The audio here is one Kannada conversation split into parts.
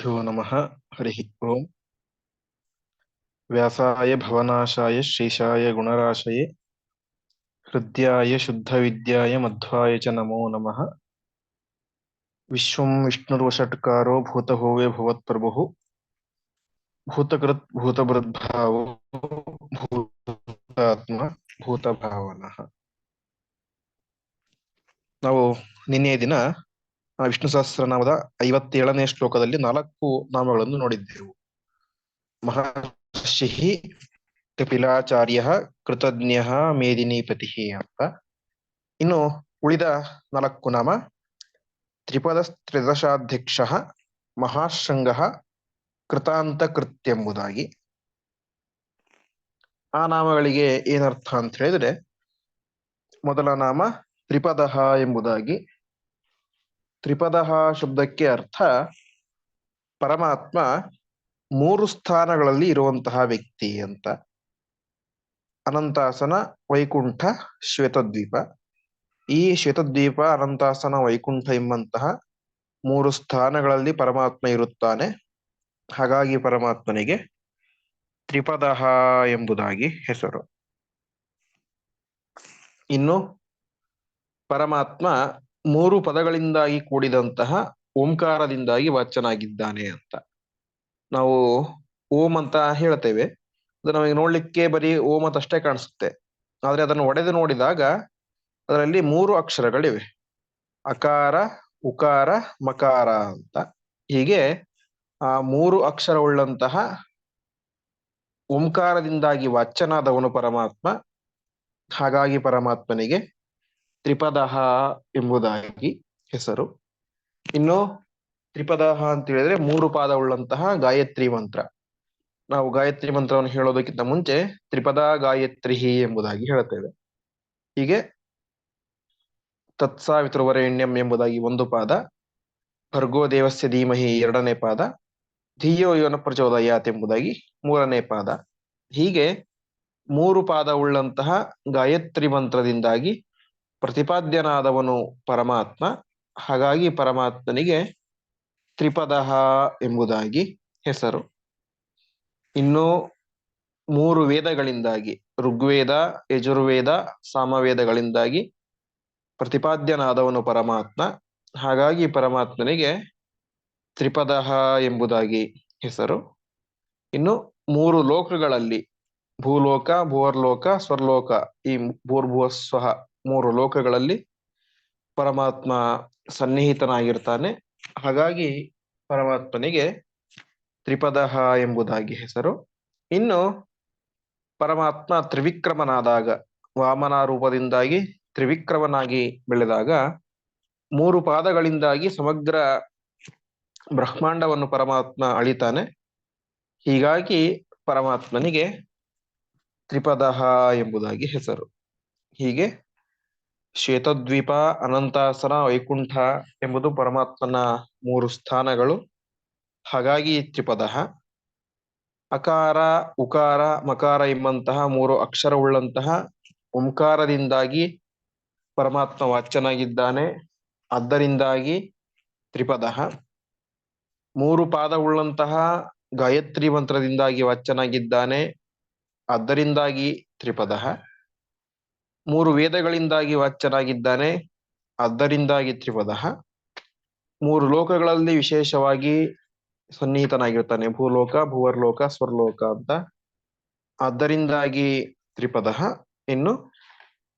श्रीगुरुभ्यो नमः हरिः ओम् व्यासाय भवनाशाय श्रीशाय गुणराशये हृद्याय शुद्धविद्याय मध्वाय च नमो नमः विश्वं विष्णुर्वषट्कारो भूतभुवे भुवत्प्रभुः भूतकृत् भूतभृद्भावो ಭೂತಾತ್ಮ ಭೂತಭಾವನಃ ನಾವು ನಿನ್ನೆ ದಿನ ಆ ವಿಷ್ಣು ಸಹಸ್ರನಾಮದ ಐವತ್ತೇಳನೇ ಶ್ಲೋಕದಲ್ಲಿ ನಾಲ್ಕು ನಾಮಗಳನ್ನು ನೋಡಿದ್ದೆವು. ಮಹರ್ಷಿ ಕಪಿಲಾಚಾರ್ಯ ಕೃತಜ್ಞ ಮೇದಿನಿಪತಿ ಅಂತ. ಇನ್ನು ಉಳಿದ ನಾಲ್ಕು ನಾಮ, ತ್ರಿಪದ ತ್ರಿದಶಾಧ್ಯಕ್ಷ ಮಹಾಶೃಂಗ ಕೃತಾಂತ ಕೃತ್ಯೆಂಬುದಾಗಿ ಆ ನಾಮಗಳಿಗೆ ಏನರ್ಥ ಅಂತ ಹೇಳಿದ್ರೆ, ಮೊದಲ ನಾಮ ತ್ರಿಪದಹ ಎಂಬುದಾಗಿ ತ್ರಿಪದಹ ಶಬ್ದಕ್ಕೆ ಅರ್ಥ ಪರಮಾತ್ಮ ಮೂರು ಸ್ಥಾನಗಳಲ್ಲಿ ಇರುವಂತಹ ವ್ಯಕ್ತಿ ಅಂತ. ಅನಂತಾಸನ, ವೈಕುಂಠ, ಶ್ವೇತದ್ವೀಪ. ಈ ಶ್ವೇತದ್ವೀಪ, ಅನಂತಾಸನ, ವೈಕುಂಠ ಎಂಬಂತಹ ಮೂರು ಸ್ಥಾನಗಳಲ್ಲಿ ಪರಮಾತ್ಮ ಇರುತ್ತಾನೆ. ಹಾಗಾಗಿ ಪರಮಾತ್ಮನಿಗೆ ತ್ರಿಪದ ಎಂಬುದಾಗಿ ಹೆಸರು. ಇನ್ನು ಪರಮಾತ್ಮ ಮೂರು ಪದಗಳಿಂದಾಗಿ ಕೂಡಿದಂತಹ ಓಂಕಾರದಿಂದಾಗಿ ವಾಚನಾಗಿದ್ದಾನೆ ಅಂತ. ನಾವು ಓಂ ಅಂತ ಹೇಳ್ತೇವೆ. ಅದು ನಮಗೆ ನೋಡ್ಲಿಕ್ಕೆ ಬರೀ ಓಂ ಅಂತ ಅಷ್ಟೇ ಕಾಣಿಸುತ್ತೆ. ಆದ್ರೆ ಅದನ್ನು ಒಡೆದು ನೋಡಿದಾಗ ಅದರಲ್ಲಿ ಮೂರು ಅಕ್ಷರಗಳಿವೆ. ಅಕಾರ, ಉಕಾರ, ಮಕಾರ ಅಂತ. ಹೀಗೆ ಆ ಮೂರು ಅಕ್ಷರವುಳ್ಳಂತಹ ಓಂಕಾರದಿಂದಾಗಿ ವಾಚನಾದವನು ಪರಮಾತ್ಮ. ಹಾಗಾಗಿ ಪರಮಾತ್ಮನಿಗೆ ತ್ರಿಪದಹ ಎಂಬುದಾಗಿ ಹೆಸರು. ಇನ್ನು ತ್ರಿಪದಹ ಅಂತ ಹೇಳಿದ್ರೆ ಮೂರು ಪಾದವುಳ್ಳಂತಹ ಗಾಯತ್ರಿ ಮಂತ್ರ. ನಾವು ಗಾಯತ್ರಿ ಮಂತ್ರವನ್ನು ಹೇಳೋದಕ್ಕಿಂತ ಮುಂಚೆ ತ್ರಿಪದ ಗಾಯತ್ರಿ ಎಂಬುದಾಗಿ ಹೇಳುತ್ತೇವೆ. ಹೀಗೆ ತತ್ಸಾವಿತೃವರೇಣ್ಯಂ ಎಂಬುದಾಗಿ ಒಂದು ಪಾದ, ಭರ್ಗೋ ದೇವಸ್ಯ ಧೀಮಹಿ ಎರಡನೇ ಪಾದ, ಧಿಯೋ ಯೋನ ಪ್ರಚೋದಯಾತ್ ಎಂಬುದಾಗಿ ಮೂರನೇ ಪಾದ. ಹೀಗೆ ಮೂರು ಪಾದ ಉಳ್ಳಂತಹ ಗಾಯತ್ರಿ ಮಂತ್ರದಿಂದಾಗಿ ಪ್ರತಿಪಾದ್ಯನಾದವನು ಪರಮಾತ್ಮ, ಹಾಗಾಗಿ ಪರಮಾತ್ಮನಿಗೆ ತ್ರಿಪದಹ ಎಂಬುದಾಗಿ ಹೆಸರು. ಇನ್ನು ಮೂರು ವೇದಗಳಿಂದಾಗಿ, ಋಗ್ವೇದ, ಯಜುರ್ವೇದ, ಸಾಮವೇದಗಳಿಂದಾಗಿ ಪ್ರತಿಪಾದ್ಯನಾದವನು ಪರಮಾತ್ಮ, ಹಾಗಾಗಿ ಪರಮಾತ್ಮನಿಗೆ ತ್ರಿಪದಹ ಎಂಬುದಾಗಿ ಹೆಸರು. ಇನ್ನು ಮೂರು ಲೋಕಗಳಲ್ಲಿ ಭೂಲೋಕ, ಭುವರ್ಲೋಕ, ಸ್ವರ್ಲೋಕ ಈ ಭೂರ್ಭುವ ಸ್ವಹ ಮೂರು ಲೋಕಗಳಲ್ಲಿ ಪರಮಾತ್ಮ ಸನ್ನಿಹಿತನಾಗಿರ್ತಾನೆ. ಹಾಗಾಗಿ ಪರಮಾತ್ಮನಿಗೆ ತ್ರಿಪದಹ ಎಂಬುದಾಗಿ ಹೆಸರು. ಇನ್ನು ಪರಮಾತ್ಮ ತ್ರಿವಿಕ್ರಮನಾದಾಗ ವಾಮನ ರೂಪದಿಂದಾಗಿ ತ್ರಿವಿಕ್ರಮನಾಗಿ ಬೆಳೆದಾಗ, ಮೂರು ಪಾದಗಳಿಂದಾಗಿ ಸಮಗ್ರ ಬ್ರಹ್ಮಾಂಡವನ್ನು ಪರಮಾತ್ಮ ಅಳಿತಾನೆ. ಹೀಗಾಗಿ ಪರಮಾತ್ಮನಿಗೆ ತ್ರಿಪದಹ ಎಂಬುದಾಗಿ ಹೆಸರು. ಹೀಗೆ ಶ್ವೇತದ್ವೀಪ, ಅನಂತಾಸನ, ವೈಕುಂಠ ಎಂಬುದು ಪರಮಾತ್ಮನ ಮೂರು ಸ್ಥಾನಗಳು. ಹಾಗಾಗಿ ತ್ರಿಪದ. ಅಕಾರ, ಉಕಾರ, ಮಕಾರ ಎಂಬಂತಹ ಮೂರು ಅಕ್ಷರವುಳ್ಳಂತಹ ಓಂಕಾರದಿಂದಾಗಿ ಪರಮಾತ್ಮ ವಾಚ್ಯನಾಗಿದ್ದಾನೆ. ಆದ್ದರಿಂದಾಗಿ ತ್ರಿಪದ. ಮೂರು ಪಾದವುಳ್ಳಂತಹ ಗಾಯತ್ರಿ ಮಂತ್ರದಿಂದಾಗಿ ವಾಚ್ಯನಾಗಿದ್ದಾನೆ. ಆದ್ದರಿಂದಾಗಿ ತ್ರಿಪದಹ ಮೂರು ವೇದಗಳಿಂದಾಗಿ ವಾಚ್ಯನಾಗಿದ್ದಾನೆ. ಅದರಿಂದಾಗಿ ತ್ರಿಪದಹ ಮೂರು ಲೋಕಗಳಲ್ಲಿ ವಿಶೇಷವಾಗಿ ಸನ್ನಿಹಿತನಾಗಿರ್ತಾನೆ. ಭೂಲೋಕ, ಭುವರ್ಲೋಕ, ಸ್ವರ್ಲೋಕ ಅಂತ. ಅದರಿಂದಾಗಿ ತ್ರಿಪದಹ ಇನ್ನು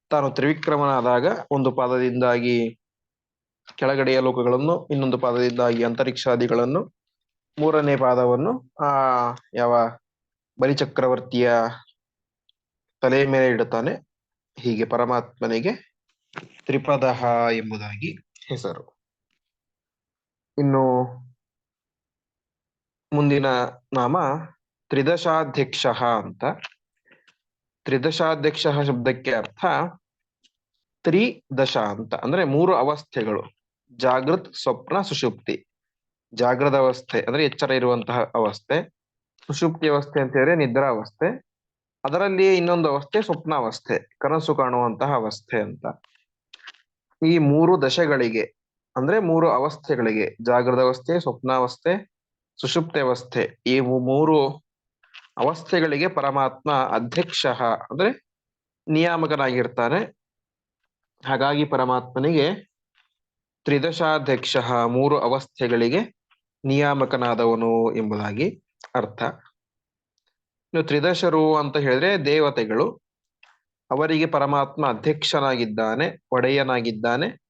ತಾನು ತ್ರಿವಿಕ್ರಮನಾದಾಗ ಒಂದು ಪಾದದಿಂದಾಗಿ ಕೆಳಗಡೆಯ ಲೋಕಗಳನ್ನು, ಇನ್ನೊಂದು ಪಾದದಿಂದಾಗಿ ಅಂತರಿಕ್ಷಾದಿಗಳನ್ನು, ಮೂರನೇ ಪಾದವನ್ನು ಆ ಯಾವ ಬಲಿಚಕ್ರವರ್ತಿಯ ತಲೆಯ ಮೇಲೆ ಇಡುತ್ತಾನೆ. ಹೀಗೆ ಪರಮಾತ್ಮನಿಗೆ ತ್ರಿಪದಹ ಎಂಬುದಾಗಿ ಹೆಸರು. ಇನ್ನು ಮುಂದಿನ ನಾಮ ತ್ರಿದಶಾಧ್ಯಕ್ಷ ಅಂತ. ತ್ರಿದಶಾಧ್ಯಕ್ಷ ಶಬ್ದಕ್ಕೆ ಅರ್ಥ ತ್ರಿದಶ ಅಂತ. ಅಂದ್ರೆ ಮೂರು ಅವಸ್ಥೆಗಳು. ಜಾಗೃತ್, ಸ್ವಪ್ನ, ಸುಷುಪ್ತಿ. ಜಾಗೃತ ಅವಸ್ಥೆ, ಅಂದ್ರೆ ಎಚ್ಚರ ಇರುವಂತಹ ಅವಸ್ಥೆ. ಸುಷುಪ್ತಿ ಅವಸ್ಥೆ ಅಂತ ಹೇಳಿದ್ರೆ ನಿದ್ರಾವಸ್ಥೆ ಅದರಲ್ಲಿ ಇನ್ನೊಂದು ಅವಸ್ಥೆ ಸ್ವಪ್ನಾವಸ್ಥೆ, ಕನಸು ಕಾಣುವಂತಹ ಅವಸ್ಥೆ ಅಂತ. ಈ ಮೂರು ದಶೆಗಳಿಗೆ, ಅಂದ್ರೆ ಮೂರು ಅವಸ್ಥೆಗಳಿಗೆ, ಜಾಗೃತ ಅವಸ್ಥೆ, ಸ್ವಪ್ನಾವಸ್ಥೆ, ಸುಷುಪ್ತ ಅವಸ್ಥೆ, ಈ ಮೂರು ಅವಸ್ಥೆಗಳಿಗೆ ಪರಮಾತ್ಮ ಅಧ್ಯಕ್ಷ, ಅಂದ್ರೆ ನಿಯಾಮಕನಾಗಿರ್ತಾನೆ. ಹಾಗಾಗಿ ಪರಮಾತ್ಮನಿಗೆ ತ್ರಿದಶಾಧ್ಯಕ್ಷ, ಮೂರು ಅವಸ್ಥೆಗಳಿಗೆ ನಿಯಾಮಕನಾದವನು ಎಂಬುದಾಗಿ ಅರ್ಥ. ಇನ್ನು ತ್ರಿದಶರು ಅಂತ ಹೇಳಿದ್ರೆ ದೇವತೆಗಳು. ಅವರಿಗೆ ಪರಮಾತ್ಮ ಅಧ್ಯಕ್ಷನಾಗಿದ್ದಾನೆ, ಒಡೆಯನಾಗಿದ್ದಾನೆ.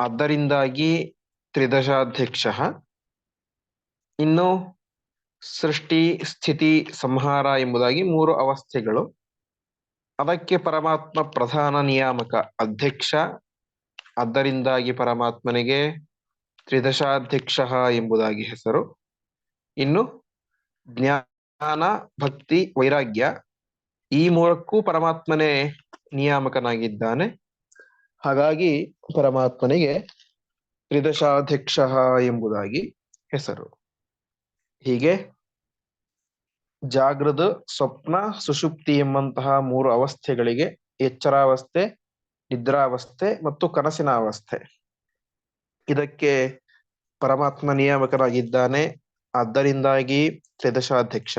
ಅದರಿಂದಾಗಿ ತ್ರಿದಶಾಧ್ಯಕ್ಷ. ಇನ್ನು ಸೃಷ್ಟಿ, ಸ್ಥಿತಿ, ಸಂಹಾರ ಎಂಬುದಾಗಿ ಮೂರು ಅವಸ್ಥೆಗಳು. ಅದಕ್ಕೆ ಪರಮಾತ್ಮ ಪ್ರಧಾನ ನಿಯಾಮಕ ಅಧ್ಯಕ್ಷ. ಅದರಿಂದಾಗಿ ಪರಮಾತ್ಮನಿಗೆ ತ್ರಿದಶಾಧ್ಯಕ್ಷ ಎಂಬುದಾಗಿ ಹೆಸರು. ಇನ್ನು ಜ್ಞಾನ ಭಕ್ತಿ, ವೈರಾಗ್ಯ ಈ ಮೂರಕ್ಕೂ ಪರಮಾತ್ಮನೇ ನಿಯಾಮಕನಾಗಿದ್ದಾನೆ. ಹಾಗಾಗಿ ಪರಮಾತ್ಮನಿಗೆ ತ್ರಿದಶಾಧ್ಯಕ್ಷ ಎಂಬುದಾಗಿ ಹೆಸರು. ಹೀಗೆ ಜಾಗೃತ, ಸ್ವಪ್ನ, ಸುಷುಪ್ತಿ ಎಂಬಂತಹ ಮೂರು ಅವಸ್ಥೆಗಳಿಗೆ ಎಚ್ಚರಾವಸ್ಥೆ, ನಿದ್ರಾವಸ್ಥೆ ಮತ್ತು ಕನಸಿನ ಅವಸ್ಥೆ ಇದಕ್ಕೆ ಪರಮಾತ್ಮ ನಿಯಾಮಕನಾಗಿದ್ದಾನೆ. ಆದ್ದರಿಂದಾಗಿ ತ್ರಿದಶಾಧ್ಯಕ್ಷ.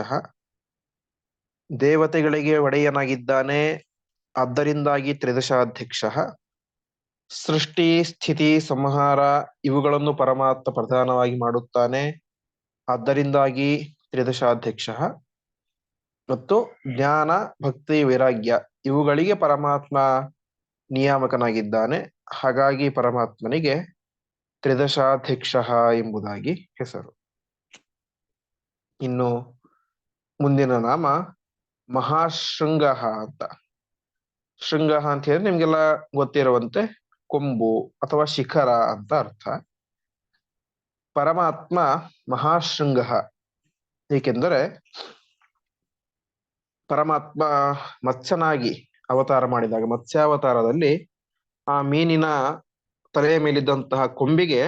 ದೇವತೆಗಳಿಗೆ ಒಡೆಯನಾಗಿದ್ದಾನೆ, ಆದ್ದರಿಂದಾಗಿ ತ್ರಿದಶಾಧ್ಯಕ್ಷ. ಸೃಷ್ಟಿ, ಸ್ಥಿತಿ, ಸಂಹಾರ ಇವುಗಳನ್ನು ಪರಮಾತ್ಮ ಪ್ರಧಾನವಾಗಿ ಮಾಡುತ್ತಾನೆ, ಆದ್ದರಿಂದಾಗಿ ತ್ರಿದಶಾಧ್ಯಕ್ಷ. ಮತ್ತು ಜ್ಞಾನ, ಭಕ್ತಿ, ವೈರಾಗ್ಯ ಇವುಗಳಿಗೆ ಪರಮಾತ್ಮ ನಿಯಾಮಕನಾಗಿದ್ದಾನೆ, ಹಾಗಾಗಿ ಪರಮಾತ್ಮನಿಗೆ ತ್ರಿದಶಾಧ್ಯಕ್ಷ ಎಂಬುದಾಗಿ ಹೆಸರು. ಇನ್ನು ಮುಂದಿನ ನಾಮ ಮಹಾಶೃಂಗ ಅಂತ. ಶೃಂಗ ಅಂತ ಹೇಳಿದ್ರೆ ನಿಮ್ಗೆಲ್ಲ ಗೊತ್ತಿರುವಂತೆ ಕೊಂಬು ಅಥವಾ ಶಿಖರ ಅಂತ ಅರ್ಥ. ಪರಮಾತ್ಮ ಮಹಾಶೃಂಗ. ಏಕೆಂದರೆ ಪರಮಾತ್ಮ ಮತ್ಸ್ಯನಾಗಿ ಅವತಾರ ಮಾಡಿದಾಗ, ಮತ್ಸ್ಯಾವತಾರದಲ್ಲಿ ಆ ಮೀನಿನ ತಲೆಯ ಮೇಲಿದ್ದಂತಹ ಕೊಂಬಿಗೆ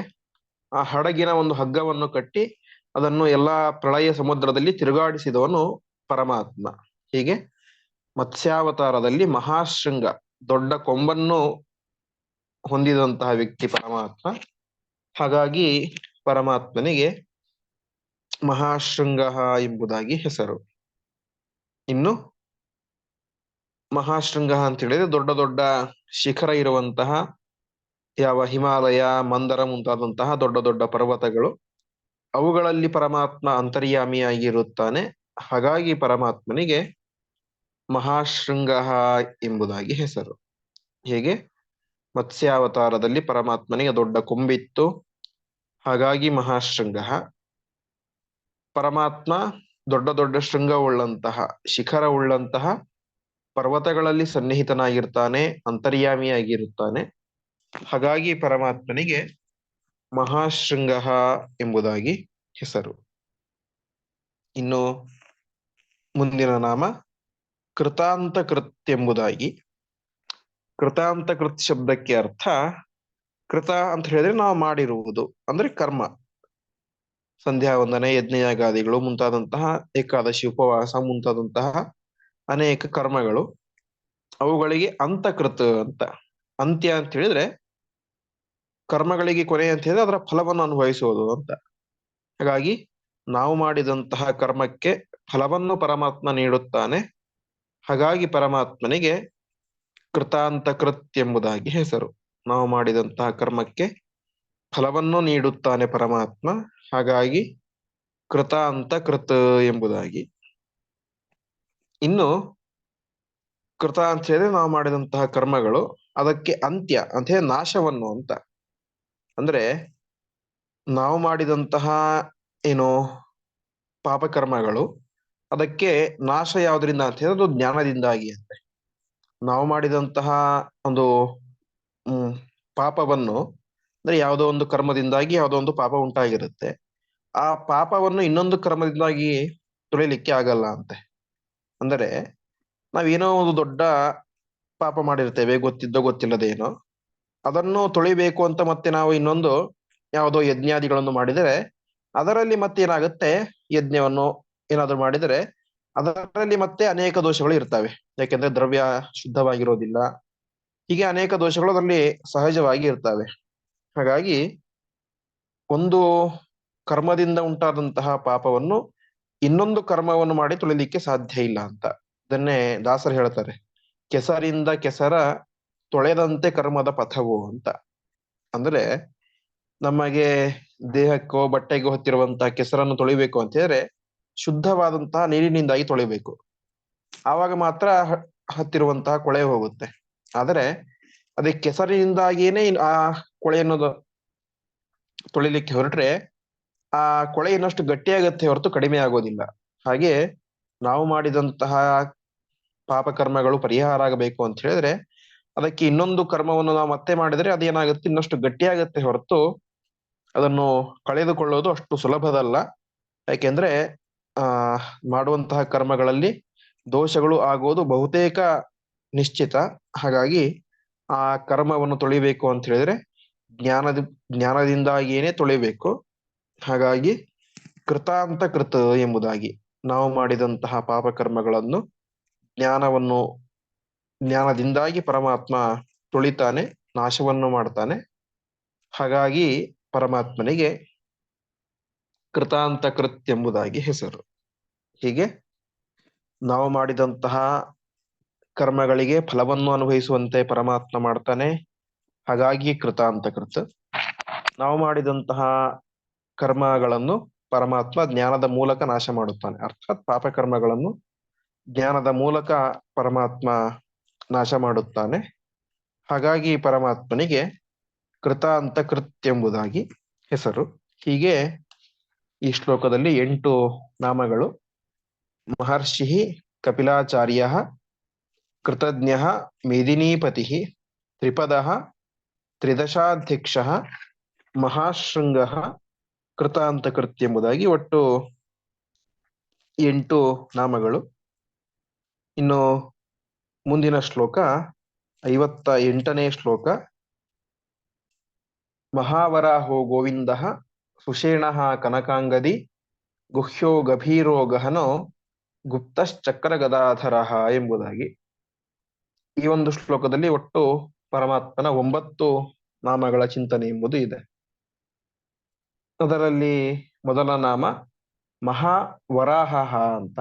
ಆ ಹಡಗಿನ ಒಂದು ಹಗ್ಗವನ್ನು ಕಟ್ಟಿ ಅದನ್ನು ಎಲ್ಲಾ ಪ್ರಳಯ ಸಮುದ್ರದಲ್ಲಿ ತಿರುಗಾಡಿಸಿದವನು ಪರಮಾತ್ಮ. ಹೀಗೆ ಮತ್ಸ್ಯಾವತಾರದಲ್ಲಿ ಮಹಾಶೃಂಗ, ದೊಡ್ಡ ಕೊಂಬನ್ನು ಹೊಂದಿದಂತಹ ವ್ಯಕ್ತಿ ಪರಮಾತ್ಮ. ಹಾಗಾಗಿ ಪರಮಾತ್ಮನಿಗೆ ಮಹಾಶೃಂಗ ಎಂಬುದಾಗಿ ಹೆಸರು. ಇನ್ನು ಮಹಾಶೃಂಗ ಅಂತ ಹೇಳಿದ್ರೆ ದೊಡ್ಡ ದೊಡ್ಡ ಶಿಖರ ಇರುವಂತಹ ಯಾವ ಹಿಮಾಲಯ, ಮಂದರ ಮುಂತಾದಂತಹ ದೊಡ್ಡ ದೊಡ್ಡ ಪರ್ವತಗಳು ಅವುಗಳಲ್ಲಿ ಪರಮಾತ್ಮ ಅಂತರ್ಯಾಮಿಯಾಗಿರುತ್ತಾನೆ. ಹಾಗಾಗಿ ಪರಮಾತ್ಮನಿಗೆ ಮಹಾಶೃಂಗ ಎಂಬುದಾಗಿ ಹೆಸರು. ಹೇಗೆ? ಮತ್ಸ್ಯಾವತಾರದಲ್ಲಿ ಪರಮಾತ್ಮನಿಗೆ ದೊಡ್ಡ ಕೊಂಬಿತ್ತು. ಹಾಗಾಗಿ ಮಹಾಶೃಂಗ. ಪರಮಾತ್ಮ ದೊಡ್ಡ ದೊಡ್ಡ ಶೃಂಗವುಳ್ಳಂತಹ, ಶಿಖರವುಳ್ಳಂತಹ ಪರ್ವತಗಳಲ್ಲಿ ಸನ್ನಿಹಿತನಾಗಿರ್ತಾನೆ, ಅಂತರ್ಯಾಮಿಯಾಗಿರುತ್ತಾನೆ. ಹಾಗಾಗಿ ಪರಮಾತ್ಮನಿಗೆ ಮಹಾಶೃಂಗ ಎಂಬುದಾಗಿ ಹೆಸರು. ಇನ್ನು ಮುಂದಿನ ನಾಮ ಕೃತಾಂತಕೃತ್ ಎಂಬುದಾಗಿ ಕೃತಾಂತಕೃತ್ ಶಬ್ದಕ್ಕೆ ಅರ್ಥ ಕೃತ ಅಂತ ಹೇಳಿದ್ರೆ ನಾವು ಮಾಡಿರುವುದು, ಅಂದ್ರೆ ಕರ್ಮ. ಸಂಧ್ಯಾ ವಂದನೆ, ಯಜ್ಞಯಾಗಾದಿಗಳು, ಮುಂತಾದಂತಹ ಏಕಾದಶಿ ಉಪವಾಸ, ಮುಂತಾದಂತಹ ಅನೇಕ ಕರ್ಮಗಳು ಅವುಗಳಿಗೆ ಅಂತಕೃತ ಅಂತ, ಅಂತ್ಯ ಅಂತ ಹೇಳಿದ್ರೆ ಕರ್ಮಗಳಿಗೆ ಕೊನೆ ಅಂತ ಹೇಳಿದ್ರೆ ಅದರ ಫಲವನ್ನು ಅನುಭವಿಸುವುದು ಅಂತ. ಹಾಗಾಗಿ ನಾವು ಮಾಡಿದಂತಹ ಕರ್ಮಕ್ಕೆ ಫಲವನ್ನು ಪರಮಾತ್ಮ ನೀಡುತ್ತಾನೆ. ಹಾಗಾಗಿ ಪರಮಾತ್ಮನಿಗೆ ಕೃತಾಂತ ಕೃತ್ ಎಂಬುದಾಗಿ ಹೆಸರು. ನಾವು ಮಾಡಿದಂತಹ ಕರ್ಮಕ್ಕೆ ಫಲವನ್ನು ನೀಡುತ್ತಾನೆ ಪರಮಾತ್ಮ. ಹಾಗಾಗಿ ಕೃತಾಂತ ಕೃತ ಎಂಬುದಾಗಿ. ಇನ್ನು ಕೃತ ಅಂತ ಹೇಳಿದ್ರೆ ನಾವು ಮಾಡಿದಂತಹ ಕರ್ಮಗಳು ಅದಕ್ಕೆ ಅಂತ್ಯ ಅಂತ ಹೇಳಿ ನಾಶವನ್ನು ಅಂತ. ಅಂದ್ರೆ ನಾವು ಮಾಡಿದಂತಹ ಏನು ಪಾಪಕರ್ಮಗಳು, ಅದಕ್ಕೆ ನಾಶ ಯಾವುದರಿಂದ ಅಂತ ಹೇಳಿದ್ರೆ ಅದು ಜ್ಞಾನದಿಂದಾಗಿ ಅಂತೆ. ನಾವು ಮಾಡಿದಂತಹ ಒಂದು, ಹ್ಮ್, ಪಾಪವನ್ನು ಅಂದ್ರೆ ಯಾವುದೋ ಒಂದು ಕರ್ಮದಿಂದಾಗಿ ಯಾವುದೋ ಒಂದು ಪಾಪ ಉಂಟಾಗಿರುತ್ತೆ. ಆ ಪಾಪವನ್ನು ಇನ್ನೊಂದು ಕರ್ಮದಿಂದಾಗಿ ತುಳಿಲಿಕ್ಕೆ ಆಗಲ್ಲ ಅಂತೆ. ಅಂದರೆ ನಾವೇನೋ ಒಂದು ದೊಡ್ಡ ಪಾಪ ಮಾಡಿರ್ತೇವೆ, ಗೊತ್ತಿದ್ದೋ ಗೊತ್ತಿಲ್ಲದೇನೋ. ಅದನ್ನು ತೊಳಿಬೇಕು ಅಂತ ಮತ್ತೆ ನಾವು ಇನ್ನೊಂದು ಯಾವುದೋ ಯಜ್ಞಾದಿಗಳನ್ನು ಮಾಡಿದರೆ, ಅದರಲ್ಲಿ ಮತ್ತೆ ಏನಾಗುತ್ತೆ? ಯಜ್ಞವನ್ನು ಏನಾದರೂ ಮಾಡಿದರೆ, ಅದರಲ್ಲಿ ಮತ್ತೆ ಅನೇಕ ದೋಷಗಳು ಇರ್ತವೆ. ಯಾಕೆಂದ್ರೆ ದ್ರವ್ಯ ಶುದ್ಧವಾಗಿರೋದಿಲ್ಲ. ಹೀಗೆ ಅನೇಕ ದೋಷಗಳು ಅದರಲ್ಲಿ ಸಹಜವಾಗಿ ಇರ್ತವೆ. ಹಾಗಾಗಿ ಒಂದು ಕರ್ಮದಿಂದ ಉಂಟಾದಂತಹ ಪಾಪವನ್ನು ಇನ್ನೊಂದು ಕರ್ಮವನ್ನು ಮಾಡಿ ತೊಳಿಲಿಕ್ಕೆ ಸಾಧ್ಯ ಇಲ್ಲ ಅಂತ. ಇದನ್ನೇ ದಾಸರು ಹೇಳ್ತಾರೆ. ಕೆಸರಿಂದ ಕೆಸರ ತೊಳೆದಂತೆ ಕರ್ಮದ ಪಥವು ಅಂತ. ಅಂದ್ರೆ ನಮಗೆ ದೇಹಕ್ಕೋ ಬಟ್ಟೆಗೋ ಹೊತ್ತಿರುವಂತಹ ಕೆಸರನ್ನು ತೊಳಿಬೇಕು ಅಂತ ಹೇಳಿದ್ರೆ ಶುದ್ಧವಾದಂತಹ ನೀರಿನಿಂದಾಗಿ ತೊಳಿಬೇಕು. ಆವಾಗ ಮಾತ್ರ ಹತ್ತಿರುವಂತಹ ಕೊಳೆ ಹೋಗುತ್ತೆ. ಆದರೆ ಅದೇ ಕೆಸರಿನಿಂದಾಗಿಯೇ ಆ ಕೊಳೆಯನ್ನು ತೊಳಿಲಿಕ್ಕೆ ಹೊರಟ್ರೆ ಆ ಕೊಳೆ ಇನ್ನಷ್ಟು ಗಟ್ಟಿಯಾಗತ್ತೆ ಹೊರತು ಕಡಿಮೆ ಆಗೋದಿಲ್ಲ. ಹಾಗೆ ನಾವು ಮಾಡಿದಂತಹ ಪಾಪಕರ್ಮಗಳು ಪರಿಹಾರ ಆಗಬೇಕು ಅಂತ ಹೇಳಿದ್ರೆ ಅದಕ್ಕೆ ಇನ್ನೊಂದು ಕರ್ಮವನ್ನು ನಾವು ಮತ್ತೆ ಮಾಡಿದ್ರೆ ಅದೇನಾಗುತ್ತೆ ಇನ್ನಷ್ಟು ಗಟ್ಟಿಯಾಗತ್ತೆ ಹೊರತು ಅದನ್ನು ಕಳೆದುಕೊಳ್ಳೋದು ಅಷ್ಟು ಸುಲಭದಲ್ಲ. ಯಾಕೆಂದ್ರೆ ಆ, ಮಾಡುವಂತಹ ಕರ್ಮಗಳಲ್ಲಿ ದೋಷಗಳು ಆಗೋದು ಬಹುತೇಕ ನಿಶ್ಚಿತ. ಹಾಗಾಗಿ ಆ ಕರ್ಮವನ್ನು ತೊಳಿಬೇಕು ಅಂತ ಹೇಳಿದ್ರೆ ಜ್ಞಾನದ ಜ್ಞಾನದಿಂದಾಗಿಯೇ ತೊಳಿಬೇಕು. ಹಾಗಾಗಿ ಕೃತಾಂತ ಕೃತ ಎಂಬುದಾಗಿ ನಾವು ಮಾಡಿದಂತಹ ಪಾಪಕರ್ಮಗಳನ್ನು ಜ್ಞಾನವನ್ನು ಜ್ಞಾನದಿಂದಾಗಿ ಪರಮಾತ್ಮ ತುಳಿತಾನೆ, ನಾಶವನ್ನು ಮಾಡ್ತಾನೆ. ಹಾಗಾಗಿ ಪರಮಾತ್ಮನಿಗೆ ಕೃತಾಂತ ಕೃತ್ ಎಂಬುದಾಗಿ ಹೆಸರು. ಹೀಗೆ ನಾವು ಮಾಡಿದಂತಹ ಕರ್ಮಗಳಿಗೆ ಫಲವನ್ನು ಅನುಭವಿಸುವಂತೆ ಪರಮಾತ್ಮ ಮಾಡ್ತಾನೆ. ಹಾಗಾಗಿ ಕೃತಾಂತ ಕೃತ್. ನಾವು ಮಾಡಿದಂತಹ ಕರ್ಮಗಳನ್ನು ಪರಮಾತ್ಮ ಜ್ಞಾನದ ಮೂಲಕ ನಾಶ ಮಾಡುತ್ತಾನೆ. ಅರ್ಥಾತ್ ಪಾಪಕರ್ಮಗಳನ್ನು ಜ್ಞಾನದ ಮೂಲಕ ಪರಮಾತ್ಮ ನಾಶ ಮಾಡುತ್ತಾನೆ. ಹಾಗಾಗಿ ಪರಮಾತ್ಮನಿಗೆ ಕೃತ್ ಎಂಬುದಾಗಿ ಹೆಸರು. ಹೀಗೆ ಈ ಶ್ಲೋಕದಲ್ಲಿ ಎಂಟು ನಾಮಗಳು. ಮಹರ್ಷಿ ಕಪಿಲಾಚಾರ್ಯ ಕೃತಜ್ಞ ಮೇದಿನೀಪತಿ ತ್ರಿಪದ ತ್ರಿದಶಾಧ್ಯಕ್ಷ ಮಹಾಶೃಂಗ ಕೃತಾಂತಕೃತ್ ಎಂಬುದಾಗಿ ಒಟ್ಟು ಎಂಟು ನಾಮಗಳು. ಇನ್ನು ಮುಂದಿನ ಶ್ಲೋಕ, ಐವತ್ತ ಎಂಟನೇ ಶ್ಲೋಕ. ಮಹಾವರಾಹೋ ಗೋವಿಂದ ಸುಷೇಣ ಕನಕಾಂಗದಿ ಗುಹ್ಯೋ ಗಭೀರೋ ಗಹನೋ ಗುಪ್ತಶ್ಚಕ್ರ ಗದಾಧರ ಎಂಬುದಾಗಿ. ಈ ಒಂದು ಶ್ಲೋಕದಲ್ಲಿ ಒಟ್ಟು ಪರಮಾತ್ಮನ ಒಂಬತ್ತು ನಾಮಗಳ ಚಿಂತನೆ ಎಂಬುದು ಇದೆ. ಅದರಲ್ಲಿ ಮೊದಲ ನಾಮ ಮಹಾ ವರಾಹ ಅಂತ.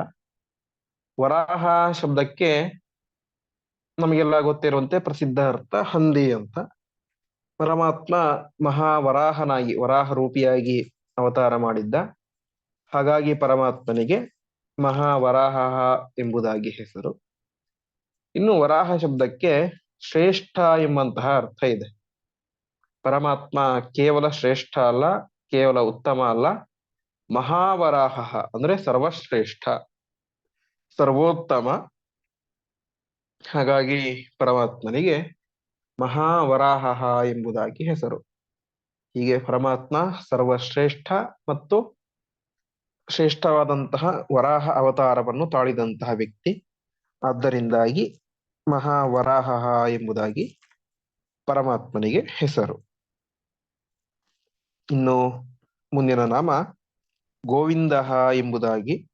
ವರಾಹ ಶಬ್ದಕ್ಕೆ ನಮಗೆಲ್ಲ ಗೊತ್ತಿರುವಂತೆ ಪ್ರಸಿದ್ಧ ಅರ್ಥ ಹಂದಿ ಅಂತ. ಪರಮಾತ್ಮ ಮಹಾವರಾಹನಾಗಿ ವರಾಹ ರೂಪಿಯಾಗಿ ಅವತಾರ ಮಾಡಿದ್ದ. ಹಾಗಾಗಿ ಪರಮಾತ್ಮನಿಗೆ ಮಹಾ ವರಾಹ ಎಂಬುದಾಗಿ ಹೆಸರು. ಇನ್ನು ವರಾಹ ಶಬ್ದಕ್ಕೆ ಶ್ರೇಷ್ಠ ಎಂಬಂತಹ ಅರ್ಥ ಇದೆ. ಪರಮಾತ್ಮ ಕೇವಲ ಶ್ರೇಷ್ಠ ಅಲ್ಲ, ಕೇವಲ ಉತ್ತಮ ಅಲ್ಲ. ಮಹಾವರಾಹ ಅಂದ್ರೆ ಸರ್ವಶ್ರೇಷ್ಠ, ಸರ್ವೋತ್ತಮ ಹಾಗಾಗಿ ಪರಮಾತ್ಮನಿಗೆ ಮಹಾವರಾಹ ಎಂಬುದಾಗಿ ಹೆಸರು. ಹೀಗೆ ಪರಮಾತ್ಮ ಸರ್ವಶ್ರೇಷ್ಠ ಮತ್ತು ಶ್ರೇಷ್ಠವಾದಂತಹ ವರಾಹ ಅವತಾರವನ್ನು ತಾಳಿದಂತಹ ವ್ಯಕ್ತಿ. ಆದ್ದರಿಂದಾಗಿ ಮಹಾವರಾಹ ಎಂಬುದಾಗಿ ಪರಮಾತ್ಮನಿಗೆ ಹೆಸರು. ಇನ್ನು ಮುಂದಿನ ನಾಮ ಗೋವಿಂದ ಎಂಬುದಾಗಿ.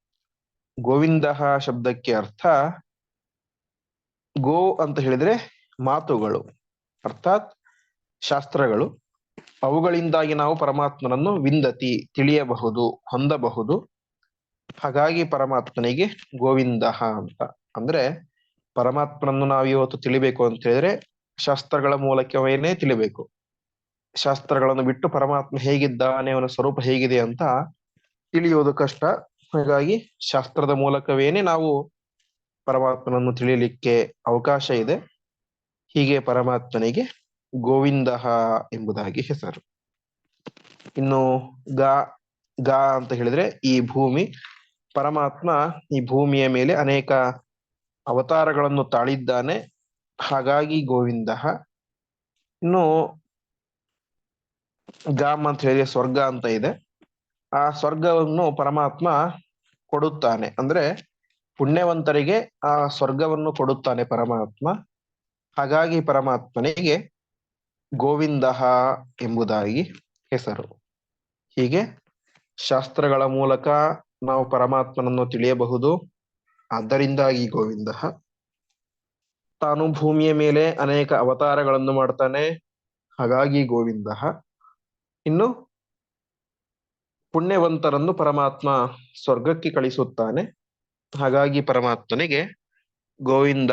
ಗೋವಿಂದ ಶಬ್ದಕ್ಕೆ ಅರ್ಥ ಗೋ ಅಂತ ಹೇಳಿದ್ರೆ ಮಾತುಗಳು, ಅರ್ಥಾತ್ ಶಾಸ್ತ್ರಗಳು. ಅವುಗಳಿಂದಾಗಿ ನಾವು ಪರಮಾತ್ಮನನ್ನು ವಿಂದತಿ, ತಿಳಿಯಬಹುದು, ಹೊಂದಬಹುದು. ಹಾಗಾಗಿ ಪರಮಾತ್ಮನಿಗೆ ಗೋವಿಂದ ಅಂತ. ಅಂದ್ರೆ ಪರಮಾತ್ಮನನ್ನು ನಾವು ಇವತ್ತು ತಿಳಿಬೇಕು ಅಂತ ಹೇಳಿದ್ರೆ ಶಾಸ್ತ್ರಗಳ ಮೂಲಕವೇನೆ ತಿಳಿಬೇಕು. ಶಾಸ್ತ್ರಗಳನ್ನು ಬಿಟ್ಟು ಪರಮಾತ್ಮ ಹೇಗಿದ್ದಾನೆ, ಅವನ ಸ್ವರೂಪ ಹೇಗಿದೆ ಅಂತ ತಿಳಿಯೋದು ಕಷ್ಟ. ಹಾಗಾಗಿ ಶಾಸ್ತ್ರದ ಮೂಲಕವೇನೆ ನಾವು ಪರಮಾತ್ಮನನ್ನು ತಿಳಿಯಲಿಕ್ಕೆ ಅವಕಾಶ ಇದೆ. ಹೀಗೆ ಪರಮಾತ್ಮನಿಗೆ ಗೋವಿಂದ ಎಂಬುದಾಗಿ ಹೆಸರು. ಇನ್ನು ಗಾ ಗಾ ಅಂತ ಹೇಳಿದ್ರೆ ಈ ಭೂಮಿ. ಪರಮಾತ್ಮ ಈ ಭೂಮಿಯ ಮೇಲೆ ಅನೇಕ ಅವತಾರಗಳನ್ನು ತಾಳಿದ್ದಾನೆ. ಹಾಗಾಗಿ ಗೋವಿಂದ ಇನ್ನು ಗಾಮ್ ಅಂತ ಹೇಳಿದ್ರೆ ಸ್ವರ್ಗ ಅಂತ ಇದೆ. ಆ ಸ್ವರ್ಗವನ್ನು ಪರಮಾತ್ಮ ಕೊಡುತ್ತಾನೆ. ಅಂದ್ರೆ ಪುಣ್ಯವಂತರಿಗೆ ಆ ಸ್ವರ್ಗವನ್ನು ಕೊಡುತ್ತಾನೆ ಪರಮಾತ್ಮ. ಹಾಗಾಗಿ ಪರಮಾತ್ಮನಿಗೆ ಗೋವಿಂದ ಎಂಬುದಾಗಿ ಹೆಸರು. ಹೀಗೆ ಶಾಸ್ತ್ರಗಳ ಮೂಲಕ ನಾವು ಪರಮಾತ್ಮನನ್ನು ತಿಳಿಯಬಹುದು. ಆದ್ದರಿಂದಾಗಿ ಗೋವಿಂದ. ತಾನು ಭೂಮಿಯ ಮೇಲೆ ಅನೇಕ ಅವತಾರಗಳನ್ನು ಮಾಡ್ತಾನೆ. ಹಾಗಾಗಿ ಗೋವಿಂದ. ಇನ್ನು ಪುಣ್ಯವಂತರನ್ನು ಪರಮಾತ್ಮ ಸ್ವರ್ಗಕ್ಕೆ ಕಳಿಸುತ್ತಾನೆ. ಹಾಗಾಗಿ ಪರಮಾತ್ಮನಿಗೆ ಗೋವಿಂದ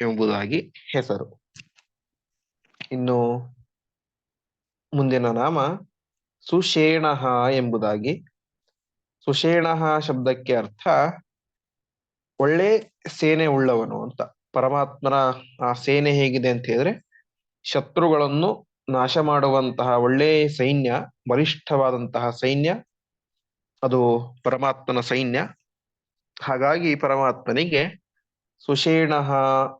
ಎಂಬುದಾಗಿ ಹೆಸರು. ಇನ್ನು ಮುಂದಿನ ನಾಮ ಸುಷೇಣ ಎಂಬುದಾಗಿ. ಸುಷೇಣ ಶಬ್ದಕ್ಕೆ ಅರ್ಥ ಒಳ್ಳೆ ಸೇನೆ ಉಳ್ಳವನು ಅಂತ. ಪರಮಾತ್ಮನ ಆ ಸೇನೆ ಹೇಗಿದೆ ಅಂತ ಹೇಳಿದ್ರೆ ಶತ್ರುಗಳನ್ನು ನಾಶ ಮಾಡುವಂತಹ ಒಳ್ಳೆ ಸೈನ್ಯ, ಬಲಿಷ್ಠವಾದಂತಹ ಸೈನ್ಯ, ಅದು ಪರಮಾತ್ಮನ ಸೈನ್ಯ. ಹಾಗಾಗಿ ಪರಮಾತ್ಮನಿಗೆ ಸುಷೇಣ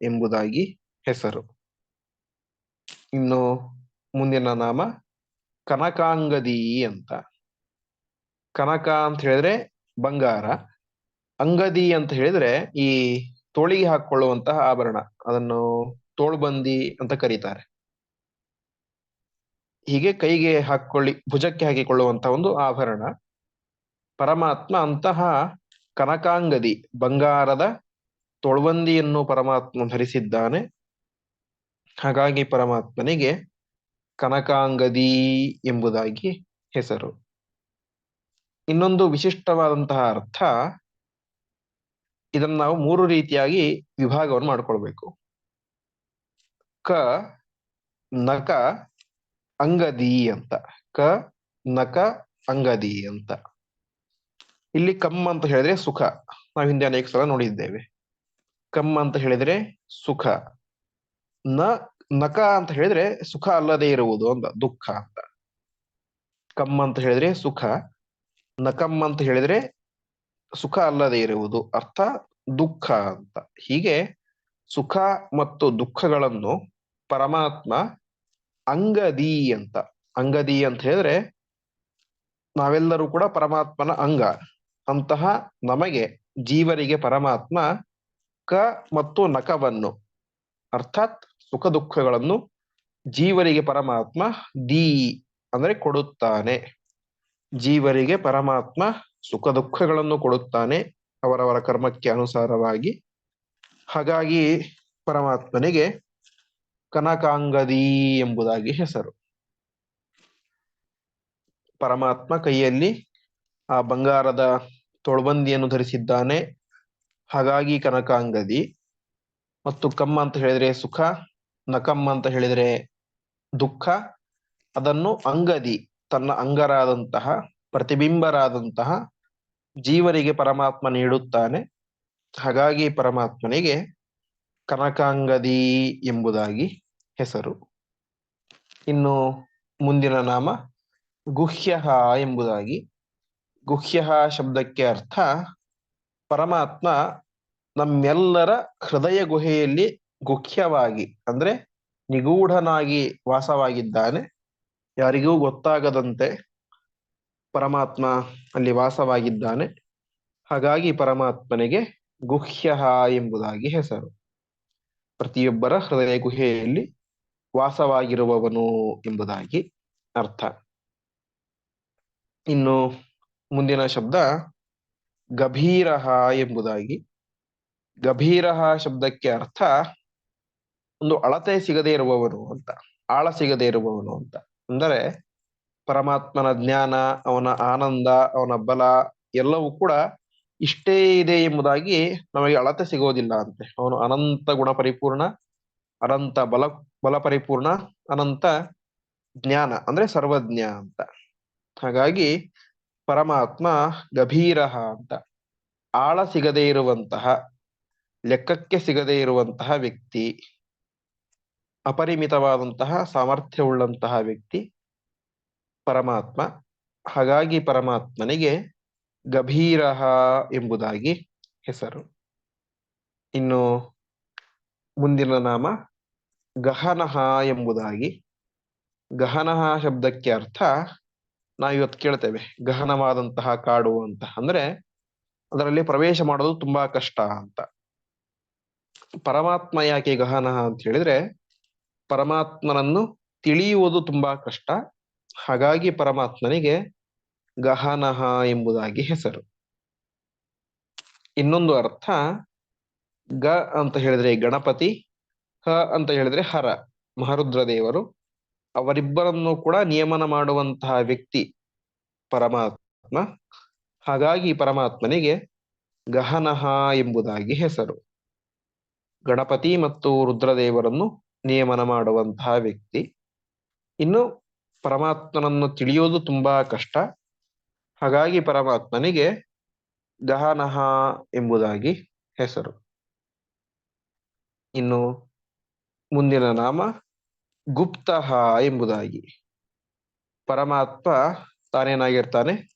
ಎಂಬುದಾಗಿ ಹೆಸರು. ಇನ್ನು ಮುಂದಿನ ನಾಮ ಕನಕಾಂಗದಿ ಅಂತ. ಕನಕ ಅಂತ ಹೇಳಿದ್ರೆ ಬಂಗಾರ. ಅಂಗದಿ ಅಂತ ಹೇಳಿದ್ರೆ ಈ ತೋಳಿಗೆ ಹಾಕೊಳ್ಳುವಂತಹ ಆಭರಣ, ಅದನ್ನು ತೋಳ್ಬಂದಿ ಅಂತ ಕರೀತಾರೆ. ಹೀಗೆ ಕೈಗೆ ಹಾಕೊಳ್ಳಿ ಭುಜಕ್ಕೆ ಹಾಕಿಕೊಳ್ಳುವಂತಹ ಒಂದು ಆಭರಣ. ಪರಮಾತ್ಮ ಅಂತಹ ಕನಕಾಂಗದಿ ಬಂಗಾರದ ತೊಳ್ವಂದಿಯನ್ನು ಪರಮಾತ್ಮ ಧರಿಸಿದ್ದಾನೆ. ಹಾಗಾಗಿ ಪರಮಾತ್ಮನಿಗೆ ಕನಕಾಂಗದಿ ಎಂಬುದಾಗಿ ಹೆಸರು. ಇನ್ನೊಂದು ವಿಶಿಷ್ಟವಾದಂತಹ ಅರ್ಥ, ಇದನ್ನು ನಾವು ಮೂರು ರೀತಿಯಾಗಿ ವಿಭಾಗವನ್ನು ಮಾಡ್ಕೊಳ್ಬೇಕು. ಕ, ನಕ, ಅಂಗದಿ ಅಂತ. ಕ, ನಕ, ಅಂಗದಿ ಅಂತ. ಇಲ್ಲಿ ಕಮ್ ಅಂತ ಹೇಳಿದ್ರೆ ಸುಖ. ನಾವು ಹಿಂದೆ ಅನೇಕ ಸಲ ನೋಡಿದ್ದೇವೆ. ಕಮ್ ಅಂತ ಹೇಳಿದ್ರೆ ಸುಖ. ನ, ನಕ ಅಂತ ಹೇಳಿದ್ರೆ ಸುಖ ಅಲ್ಲದೆ ಇರುವುದು ಅಂತ, ದುಃಖ ಅಂತ. ಕಮ್ ಅಂತ ಹೇಳಿದ್ರೆ ಸುಖ. ನಕಮ್ ಅಂತ ಹೇಳಿದ್ರೆ ಸುಖ ಅಲ್ಲದೆ ಇರುವುದು, ಅರ್ಥ ದುಃಖ ಅಂತ. ಹೀಗೆ ಸುಖ ಮತ್ತು ದುಃಖಗಳನ್ನು ಪರಮಾತ್ಮ ಅಂಗದಿ ಅಂತ ಅಂಗದಿ ಅಂತ ಹೇಳಿದ್ರೆ ನಾವೆಲ್ಲರೂ ಕೂಡ ಪರಮಾತ್ಮನ ಅಂಗ. ಅಂತಹ ನಮಗೆ ಜೀವರಿಗೆ ಪರಮಾತ್ಮ ಕ ಮತ್ತು ನಕವನ್ನು, ಅರ್ಥಾತ್ ಸುಖ ದುಃಖಗಳನ್ನು ಜೀವರಿಗೆ ಪರಮಾತ್ಮ ದಿ ಅಂದರೆ ಕೊಡುತ್ತಾನೆ. ಜೀವರಿಗೆ ಪರಮಾತ್ಮ ಸುಖ ದುಃಖಗಳನ್ನು ಕೊಡುತ್ತಾನೆ ಅವರವರ ಕರ್ಮಕ್ಕೆ ಅನುಸಾರವಾಗಿ. ಹಾಗಾಗಿ ಪರಮಾತ್ಮನಿಗೆ ಕನಕಾಂಗದಿ ಎಂಬುದಾಗಿ ಹೆಸರು. ಪರಮಾತ್ಮ ಕೈಯಲ್ಲಿ ಆ ಬಂಗಾರದ ತೊಳ್ಬಂದಿಯನ್ನು ಧರಿಸಿದ್ದಾನೆ. ಹಾಗಾಗಿ ಕನಕಾಂಗದಿ. ಮತ್ತು ಕಮ್ಮ ಅಂತ ಹೇಳಿದ್ರೆ ಸುಖ, ನಕಮ್ಮ ಅಂತ ಹೇಳಿದ್ರೆ ದುಃಖ. ಅದನ್ನು ಅಂಗದಿ, ತನ್ನ ಅಂಗರಾದಂತಹ, ಪ್ರತಿಬಿಂಬರಾದಂತಹ ಜೀವರಿಗೆ ಪರಮಾತ್ಮ ನೀಡುತ್ತಾನೆ. ಹಾಗಾಗಿ ಪರಮಾತ್ಮನಿಗೆ ಕನಕಾಂಗದಿ ಎಂಬುದಾಗಿ ಹೆಸರು. ಇನ್ನು ಮುಂದಿನ ನಾಮ ಗುಹ್ಯ ಎಂಬುದಾಗಿ ಗುಹ್ಯ ಶಬ್ದಕ್ಕೆ ಅರ್ಥ, ಪರಮಾತ್ಮ ನಮ್ಮೆಲ್ಲರ ಹೃದಯ ಗುಹೆಯಲ್ಲಿ ಗುಹ್ಯವಾಗಿ, ಅಂದ್ರೆ ನಿಗೂಢನಾಗಿ ವಾಸವಾಗಿದ್ದಾನೆ. ಯಾರಿಗೂ ಗೊತ್ತಾಗದಂತೆ ಪರಮಾತ್ಮ ಅಲ್ಲಿ ವಾಸವಾಗಿದ್ದಾನೆ. ಹಾಗಾಗಿ ಪರಮಾತ್ಮನಿಗೆ ಗುಹ್ಯ ಎಂಬುದಾಗಿ ಹೆಸರು. ಪ್ರತಿಯೊಬ್ಬರ ಹೃದಯ ಗುಹೆಯಲ್ಲಿ ವಾಸವಾಗಿರುವವನು ಎಂಬುದಾಗಿ ಅರ್ಥ. ಇನ್ನು ಮುಂದಿನ ಶಬ್ದ ಗಭೀರಹ ಎಂಬುದಾಗಿ. ಗಭೀರಹ ಶಬ್ದಕ್ಕೆ ಅರ್ಥ ಒಂದು ಅಳತೆ ಸಿಗದೆ ಇರುವವನು ಅಂತ, ಆಳ ಸಿಗದೆ ಇರುವವನು ಅಂತ. ಅಂದರೆ ಪರಮಾತ್ಮನ ಜ್ಞಾನ, ಅವನ ಆನಂದ, ಅವನ ಬಲ ಎಲ್ಲವೂ ಕೂಡ ಇಷ್ಟೇ ಇದೆ ಎಂಬುದಾಗಿ ನಮಗೆ ಅಳತೆ ಸಿಗೋದಿಲ್ಲ ಅಂತೆ. ಅವನು ಅನಂತ ಗುಣ ಪರಿಪೂರ್ಣ, ಅನಂತ ಬಲ ಬಲ ಪರಿಪೂರ್ಣ, ಅನಂತ ಜ್ಞಾನ, ಅಂದ್ರೆ ಸರ್ವಜ್ಞ ಅಂತ. ಹಾಗಾಗಿ ಪರಮಾತ್ಮ ಗಭೀರ ಅಂತ. ಆಳ ಸಿಗದೆ ಇರುವಂತಹ, ಲೆಕ್ಕಕ್ಕೆ ಸಿಗದೆ ಇರುವಂತಹ ವ್ಯಕ್ತಿ, ಅಪರಿಮಿತವಾದಂತಹ ಸಾಮರ್ಥ್ಯವುಳ್ಳಂತಹ ವ್ಯಕ್ತಿ ಪರಮಾತ್ಮ. ಹಾಗಾಗಿ ಪರಮಾತ್ಮನಿಗೆ ಗಭೀರ ಎಂಬುದಾಗಿ ಹೆಸರು. ಇನ್ನು ಮುಂದಿನ ನಾಮ ಗಹನಃ ಎಂಬುದಾಗಿ. ಗಹನಃ ಶಬ್ದಕ್ಕೆ ಅರ್ಥ ನಾವು ಇವತ್ತು ಕೇಳ್ತೇವೆ. ಗಹನವಾದಂತಹ ಕಾಡು ಅಂತ. ಅಂದ್ರೆ ಅದರಲ್ಲಿ ಪ್ರವೇಶ ಮಾಡೋದು ತುಂಬಾ ಕಷ್ಟ ಅಂತ. ಪರಮಾತ್ಮ ಯಾಕೆ ಗಹನ ಅಂತ ಹೇಳಿದ್ರೆ ಪರಮಾತ್ಮನನ್ನು ತಿಳಿಯುವುದು ತುಂಬಾ ಕಷ್ಟ. ಹಾಗಾಗಿ ಪರಮಾತ್ಮನಿಗೆ ಗಹನಃ ಎಂಬುದಾಗಿ ಹೆಸರು. ಇನ್ನೊಂದು ಅರ್ಥ, ಗ ಅಂತ ಹೇಳಿದ್ರೆ ಗಣಪತಿ, ಹ ಅಂತ ಹೇಳಿದ್ರೆ ಹರ. ಮಹರುದ್ರ ದೇವರು ಅವರಿಬ್ಬರನ್ನು ಕೂಡ ನಿಯಮನ ಮಾಡುವಂತಹ ವ್ಯಕ್ತಿ ಪರಮಾತ್ಮ. ಹಾಗಾಗಿ ಪರಮಾತ್ಮನಿಗೆ ಗಹನಹ ಎಂಬುದಾಗಿ ಹೆಸರು. ಗಣಪತಿ ಮತ್ತು ರುದ್ರದೇವರನ್ನು ನಿಯಮನ ಮಾಡುವಂತಹ ವ್ಯಕ್ತಿ. ಇನ್ನು ಪರಮಾತ್ಮನನ್ನು ತಿಳಿಯೋದು ತುಂಬಾ ಕಷ್ಟ. ಹಾಗಾಗಿ ಪರಮಾತ್ಮನಿಗೆ ಗಹನಹ ಎಂಬುದಾಗಿ ಹೆಸರು. ಇನ್ನು ಮುಂದಿನ ನಾಮ ಗುಪ್ತಃ ಎಂಬುದಾಗಿ. ಪರಮಾತ್ಮ ತಾನೇನಾಗಿರ್ತಾನೆ?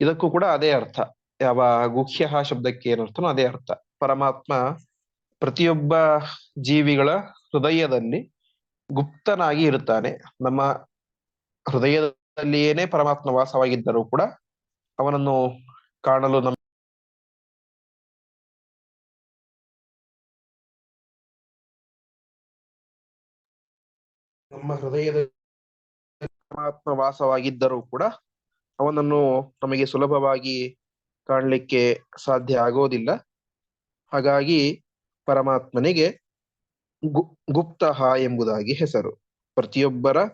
ಇದಕ್ಕೂ ಕೂಡ ಅದೇ ಅರ್ಥ. ಯಾವ ಗುಹ್ಯ ಶಬ್ದಕ್ಕೆ ಏನರ್ಥನೋ ಅದೇ ಅರ್ಥ. ಪರಮಾತ್ಮ ಪ್ರತಿಯೊಬ್ಬ ಜೀವಿಗಳ ಹೃದಯದಲ್ಲಿ ಗುಪ್ತನಾಗಿ ಇರುತ್ತಾನೆ. ನಮ್ಮ ಹೃದಯದಲ್ಲಿಯೇನೇ ಪರಮಾತ್ಮ ವಾಸವಾಗಿದ್ದರೂ ಕೂಡ ಅವನನ್ನು ಕಾಣಲು ನಮ್ಮ ಹೃದಯದ ಪರಮಾತ್ಮ ವಾಸವಾಗಿದ್ದರೂ ಕೂಡ ಅವನನ್ನು ನಮಗೆ ಸುಲಭವಾಗಿ ಕಾಣಲಿಕ್ಕೆ ಸಾಧ್ಯ ಆಗೋದಿಲ್ಲ. ಹಾಗಾಗಿ ಪರಮಾತ್ಮನಿಗೆ ಗು ಎಂಬುದಾಗಿ ಹೆಸರು. ಪ್ರತಿಯೊಬ್ಬರ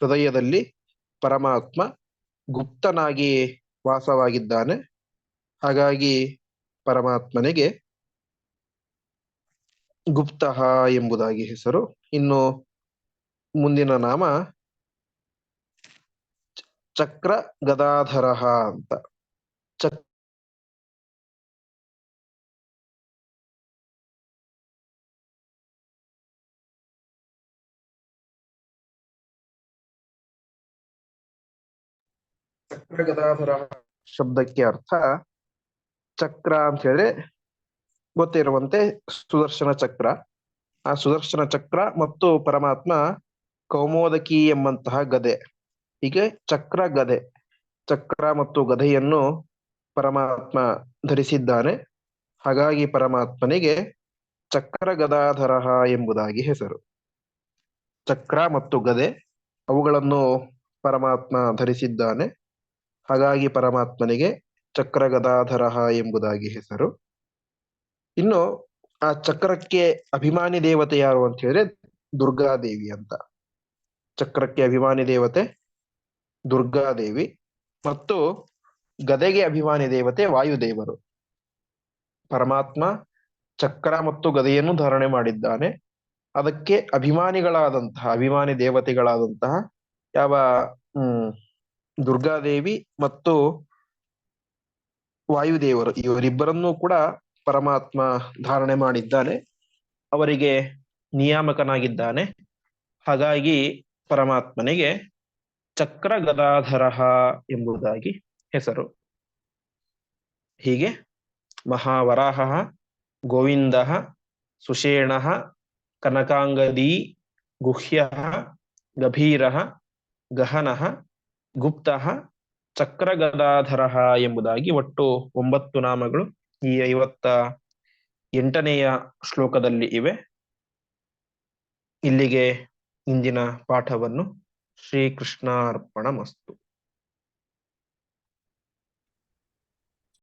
ಹೃದಯದಲ್ಲಿ ಪರಮಾತ್ಮ ಗುಪ್ತನಾಗಿ ವಾಸವಾಗಿದ್ದಾನೆ. ಹಾಗಾಗಿ ಪರಮಾತ್ಮನಿಗೆ ಗುಪ್ತಹ ಎಂಬುದಾಗಿ ಹೆಸರು. ಇನ್ನು ಮುಂದಿನ ನಾಮ ಚಕ್ರ ಗದಾಧರ ಅಂತ. ಚಕ್ ಚಕ್ರ ಗದಾಧರ ಶಬ್ದಕ್ಕೆ ಅರ್ಥ ಚಕ್ರ ಅಂತ ಹೇಳಿ ಗೊತ್ತಿರುವಂತೆ ಸುದರ್ಶನ ಚಕ್ರ. ಆ ಸುದರ್ಶನ ಚಕ್ರ ಮತ್ತು ಪರಮಾತ್ಮ ಕೌಮೋದಕಿ ಎಂಬಂತಹ ಗದೆ. ಹೀಗೆ ಚಕ್ರ ಗದೆ, ಚಕ್ರ ಮತ್ತು ಗದೆಯನ್ನು ಪರಮಾತ್ಮ ಧರಿಸಿದ್ದಾನೆ. ಹಾಗಾಗಿ ಪರಮಾತ್ಮನಿಗೆ ಚಕ್ರ ಗದಾಧರ ಎಂಬುದಾಗಿ ಹೆಸರು. ಚಕ್ರ ಮತ್ತು ಗದೆ, ಅವುಗಳನ್ನು ಪರಮಾತ್ಮ ಧರಿಸಿದ್ದಾನೆ. ಹಾಗಾಗಿ ಪರಮಾತ್ಮನಿಗೆ ಚಕ್ರ ಗದಾಧರ ಎಂಬುದಾಗಿ ಹೆಸರು. ಇನ್ನು ಆ ಚಕ್ರಕ್ಕೆ ಅಭಿಮಾನಿ ದೇವತೆ ಯಾರು ಅಂತ ಹೇಳಿದ್ರೆ ದುರ್ಗಾದೇವಿ ಅಂತ. ಚಕ್ರಕ್ಕೆ ಅಭಿಮಾನಿ ದೇವತೆ ದುರ್ಗಾದೇವಿ ಮತ್ತು ಗದೆಗೆ ಅಭಿಮಾನಿ ದೇವತೆ ವಾಯುದೇವರು. ಪರಮಾತ್ಮ ಚಕ್ರ ಮತ್ತು ಗದೆಯನ್ನು ಧಾರಣೆ ಮಾಡಿದ್ದಾನೆ. ಅದಕ್ಕೆ ಅಭಿಮಾನಿಗಳಾದಂತಹ, ಅಭಿಮಾನಿ ದೇವತೆಗಳಾದಂತಹ ಯಾವ, ಹ್ಮ್ ದುರ್ಗಾದೇವಿ ಮತ್ತು ವಾಯುದೇವರು, ಇವರಿಬ್ಬರನ್ನೂ ಕೂಡ ಪರಮಾತ್ಮ ಧಾರಣೆ ಮಾಡಿದ್ದಾನೆ. ಅವರಿಗೆ ನಿಯಾಮಕನಾಗಿದ್ದಾನೆ. ಹಾಗಾಗಿ ಪರಮಾತ್ಮನಿಗೆ ಚಕ್ರ ಗದಾಧರ ಎಂಬುದಾಗಿ ಹೆಸರು. ಹೀಗೆ ಮಹಾವರಾಹ, ಗೋವಿಂದ, ಸುಷೇಣ, ಕನಕಾಂಗದಿ, ಗುಹ್ಯ, ಗಭೀರ, ಗಹನ, ಗುಪ್ತ ಚಕ್ರಗದಾಧರ ಎಂಬುದಾಗಿ ಒಟ್ಟು ಒಂಬತ್ತು ನಾಮಗಳು ಈ ಐವತ್ತ ಎಂಟನೆಯ ಶ್ಲೋಕದಲ್ಲಿ ಇವೆ. ಇಲ್ಲಿಗೆ ಇಂದಿನ ಪಾಠವನ್ನು ಶ್ರೀಕೃಷ್ಣಾರ್ಪಣ ಮಸ್ತು